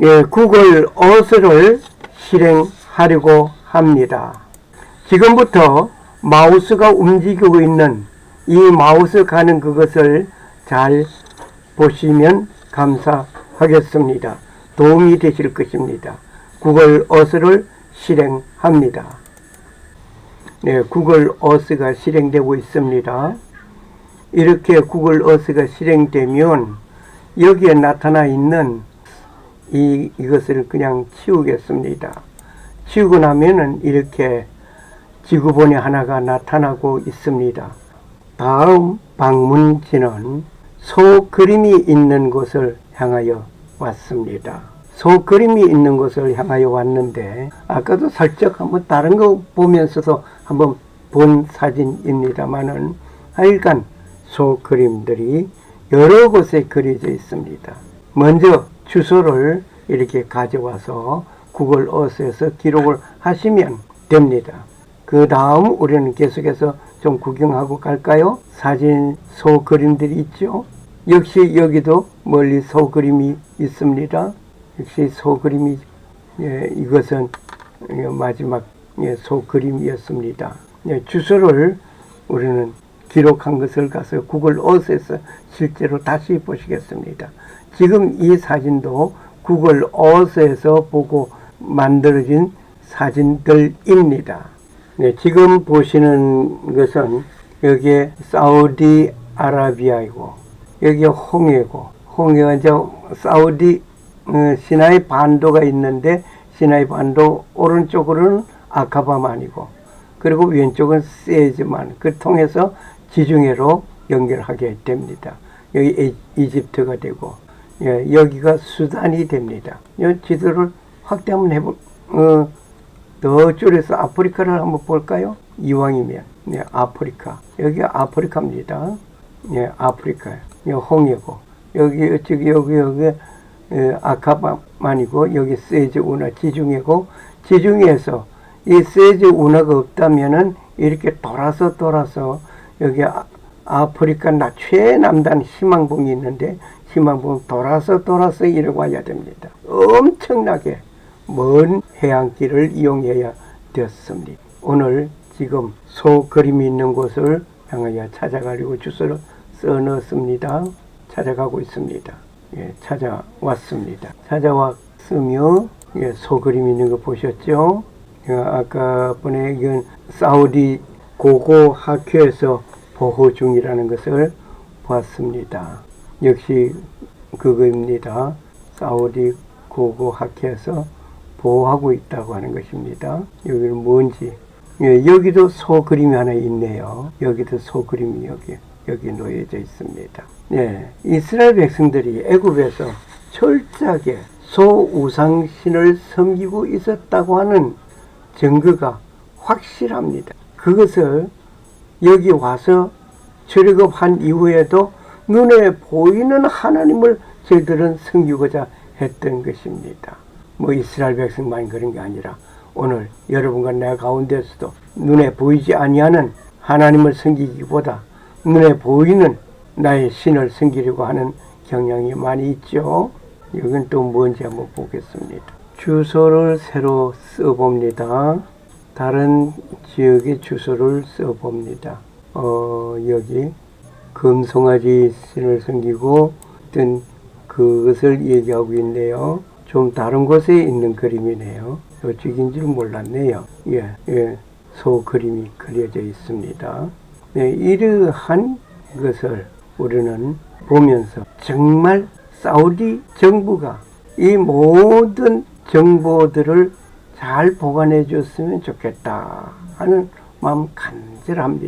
예, 구글 어스를 실행하려고 합니다. 지금부터 마우스가 움직이고 있는 이 마우스 가는 그것을 잘 보시면 감사하겠습니다. 도움이 되실 것입니다. 구글 어스를 실행합니다. 네, 구글 어스가 실행되고 있습니다. 이렇게 구글 어스가 실행되면 여기에 나타나 있는 이, 이것을 그냥 치우겠습니다. 치우고 나면은 이렇게 지구본이 하나가 나타나고 있습니다. 다음 방문지는 소 그림이 있는 곳을 향하여 왔습니다. 소 그림이 있는 곳을 향하여 왔는데 아까도 살짝 한번 다른 거 보면서도 한번 본 사진입니다만은 하여간 소 그림들이 여러 곳에 그려져 있습니다. 먼저 주소를 이렇게 가져와서 구글 어스에서 기록을 하시면 됩니다. 그 다음 우리는 계속해서 좀 구경하고 갈까요? 사진 소 그림들이 있죠. 역시 여기도 멀리 소 그림이 있습니다. 역시 소 그림이 예, 이것은 예, 마지막 예, 소 그림이었습니다. 예, 주소를 우리는 기록한 것을 가서 구글 어스에서 실제로 다시 보시겠습니다. 지금 이 사진도 구글 어스에서 보고 만들어진 사진들입니다. 네, 지금 보시는 것은 여기에 사우디 아라비아이고 여기 홍해고 홍해가 이제 사우디 어, 시나이 반도가 있는데 시나이 반도 오른쪽으로는 아카바만이고 그리고 왼쪽은 세즈만 그 통해서 지중해로 연결하게 됩니다. 여기 이- 이집트가 되고 예, 여기가 수단이 됩니다. 이 지도를 확대 한번 해볼 어, 더 줄여서 아프리카를 한번 볼까요? 이왕이면 네, 아프리카 여기가 아프리카입니다. 네, 아프리카 이 홍해고 여기 저기 여기 여기 에, 아카바만이고 여기 세즈 운하 지중해고 지중해에서 이 세즈 운하가 없다면은 이렇게 돌아서 돌아서 여기 아, 아프리카 나 최남단 희망봉이 있는데 희망봉 돌아서 돌아서 이래 와야 됩니다. 엄청나게 먼 해안길을 이용해야 되었습니다. 오늘 지금 소 그림이 있는 곳을 향하여 찾아가려고 주소를 써 넣었습니다. 찾아가고 있습니다. 예, 찾아왔습니다. 찾아왔으며 예, 소 그림 있는 거 보셨죠? 예, 아까 번에 이건 사우디 고고 학교에서 보호 중이라는 것을 보았습니다. 역시 그거입니다. 사우디 고고 학교에서 보호하고 있다고 하는 것입니다. 여기는 뭔지. 예, 여기도 소 그림이 하나 있네요. 여기도 소 그림이 여기 여기 놓여져 있습니다. 예, 이스라엘 백성들이 애굽에서 철저하게 소 우상신을 섬기고 있었다고 하는 증거가 확실합니다. 그것을 여기 와서 출애굽한 이후에도 눈에 보이는 하나님을 저희들은 섬기고자 했던 것입니다. 뭐 이스라엘 백성만 그런 게 아니라 오늘 여러분과 내 가운데서도 눈에 보이지 아니하는 하나님을 섬기기보다 눈에 보이는 나의 신을 섬기려고 하는 경향이 많이 있죠. 이건 또 뭔지 한번 보겠습니다. 주소를 새로 써봅니다. 다른 지역의 주소를 써봅니다. 어, 여기 금송아지 신을 섬기고 어떤 그것을 얘기하고 있네요. 좀 다른 곳에 있는 그림이네요. 이쪽인 줄 몰랐네요. 예, 예, 소 그림이 그려져 있습니다. 네, 이러한 것을 우리는 보면서 정말 사우디 정부가 이 모든 정보들을 잘 보관해 줬으면 좋겠다 하는 마음 간절합니다.